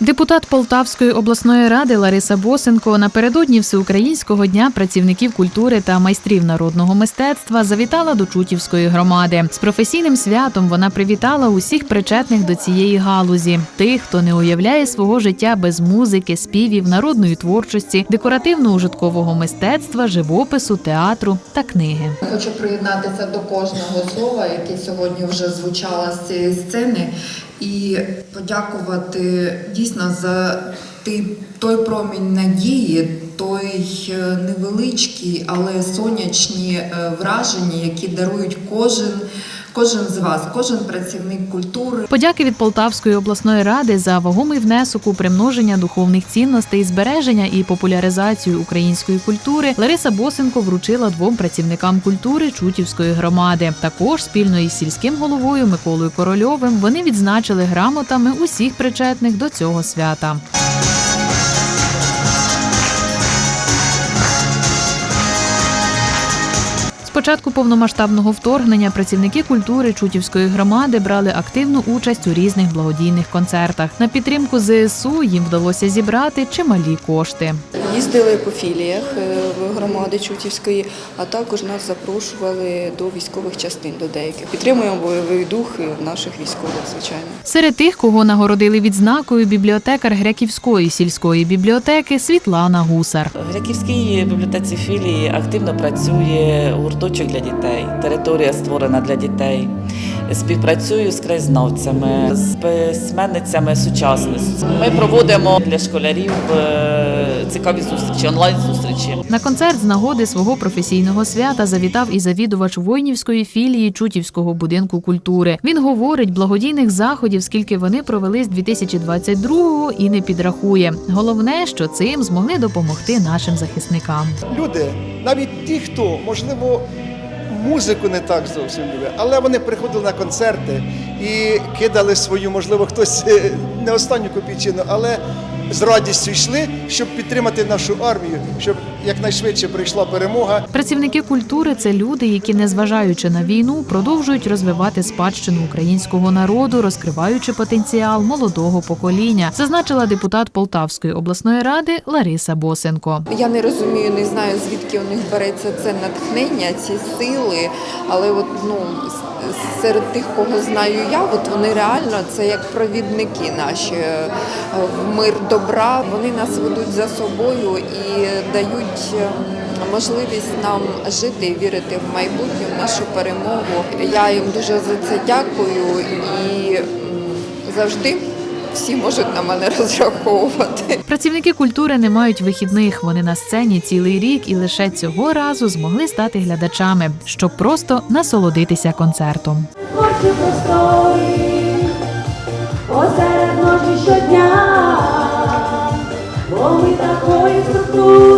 Депутат Полтавської обласної ради Лариса Босенко напередодні Всеукраїнського дня працівників культури та майстрів народного мистецтва завітала до Чутівської громади. З професійним святом вона привітала усіх причетних до цієї галузі, тих, хто не уявляє свого життя без музики, співів, народної творчості, декоративно-ужиткового мистецтва, живопису, театру та книги. Хочу приєднатися до кожного слова, яке сьогодні вже звучало з цієї сцени, і подякувати дійсно за той, той промінь надії, той е, невеличкий, але сонячні е, враження, які дарують кожен, кожен з вас, кожен працівник культури. Подяки від Полтавської обласної ради за вагомий внесок у примноження духовних цінностей, збереження і популяризацію української культури Лариса Босенко вручила двом працівникам культури Чутівської громади. Також спільно із сільським головою Миколою Корольовим вони відзначили грамотами усіх причетних до цього свята. Початку повномасштабного вторгнення працівники культури Чутівської громади брали активну участь у різних благодійних концертах. На підтримку ЗСУ їм вдалося зібрати чималі кошти. Їздили по філіях е, в громади Чутівської, а також нас запрошували до військових частин до деяких. Підтримуємо бойовий дух наших військових, звичайно. Серед тих, кого нагородили відзнакою, бібліотекар Гряківської сільської бібліотеки Світлана Гусар. В Гряківській бібліотеці філії активно працює гурточок для дітей. Територія створена для дітей. Співпрацюю з краєзнавцями, з письменницями сучасності. Ми проводимо для школярів е, цікаві зустрічі, онлайн зустрічі. На концерт з нагоди свого професійного свята завітав і завідувач воїнівської філії Чутівського будинку культури. Він говорить, благодійних заходів, скільки вони провели з 2022-го і не підрахує. Головне, що цим змогли допомогти нашим захисникам. люди, навіть ті, хто, можливо, музику не так зовсім любить, але вони приходили на концерти і кидали свою, можливо, хтось е, не останню копійчину, але з радістю йшли, щоб підтримати нашу армію, щоб якнайшвидше прийшла перемога. Працівники культури це люди, які, незважаючи на війну, продовжують розвивати спадщину українського народу, розкриваючи потенціал молодого покоління, зазначила депутат Полтавської обласної ради Лариса Босенко. Я не розумію, не знаю звідки у них береться це натхнення, ці сили, але от ну серед тих, кого знаю я, от вони реально це як провідники наші е, в мир добра. Вони нас ведуть за собою і дають. ем, Можливість нам жити і вірити в майбутнє, в нашу перемогу. Я їм дуже за це дякую і завжди всі можуть на мене розраховувати. Працівники культури не мають вихідних. Вони на сцені цілий рік і лише цього разу змогли стати глядачами, щоб просто насолодитися концертом. Очі простої, посеред ночі щодня, бо ми такої структури.